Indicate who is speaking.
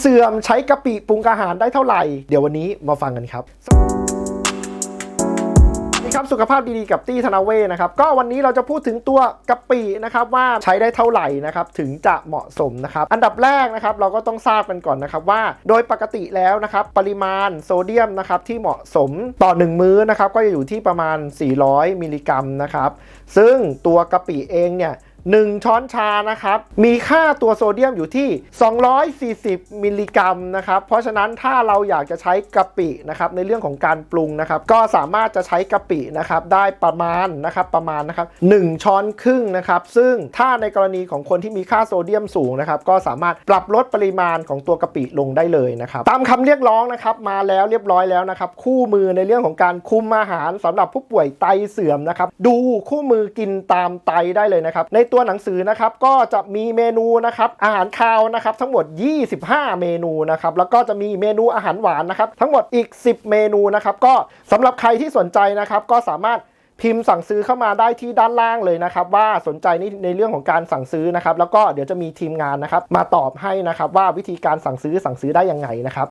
Speaker 1: เสื่อมใช้กะปิปรุงอาหารได้เท่าไหร่ เดี๋ยววันนี้มาฟังกันครับนี่ครับสุขภาพดีๆกับตี้ธนาเวนะครับก็วันนี้เราจะพูดถึงตัวกะปินะครับว่าใช้ได้เท่าไหร่นะครับถึงจะเหมาะสมนะครับอันดับแรกนะครับเราก็ต้องทราบกันก่อนนะครับว่าโดยปกติแล้วนะครับปริมาณโซเดียมนะครับที่เหมาะสมต่อ 1 มื้อนะครับก็จะอยู่ที่ประมาณ 400 มิลลิกรัมนะครับซึ่งตัวกะปิเองเนี่ย 1 ช้อนชานะครับ มีค่าตัวโซเดียมอยู่ที่ 240 มิลลิกรัมนะครับ เพราะฉะนั้นถ้าเราอยากจะใช้กะปินะครับในเรื่องของการปรุงนะครับ ก็สามารถจะใช้กะปินะครับได้ประมาณนะครับประมาณนะครับ1ช้อนครึ่งนะครับ ซึ่งถ้าในกรณีของคนที่มีค่าโซเดียมสูงนะครับ ก็สามารถปรับลดปริมาณของตัวกะปิลงได้เลยนะครับ ตามคำเรียกร้องนะครับมาแล้วเรียบร้อยแล้วนะครับ คู่มือในเรื่องของการคุมอาหารสำหรับผู้ป่วยไตเสื่อมนะครับ ดูคู่มือกินตามไตได้เลยนะครับในตัวหนังสือนะครับก็จะมีเมนูนะครับอาหารคาวนะครับทั้งหมด 25 เมนูนะครับแล้วก็จะมีเมนูอาหารหวานนะครับทั้งหมดอีก 10 เมนูนะครับก็สำหรับใครที่สนใจนะครับก็สามารถพิมพ์สั่งซื้อเข้ามาได้ที่ด้านล่างเลยนะครับ ว่าสนใจในในเรื่องของการสั่งซื้อนะครับ แล้วก็เดี๋ยวจะมีทีมงานนะครับ มาตอบให้นะครับว่าวิธีการสั่งซื้อสั่งซื้อได้ยังไงนะครับ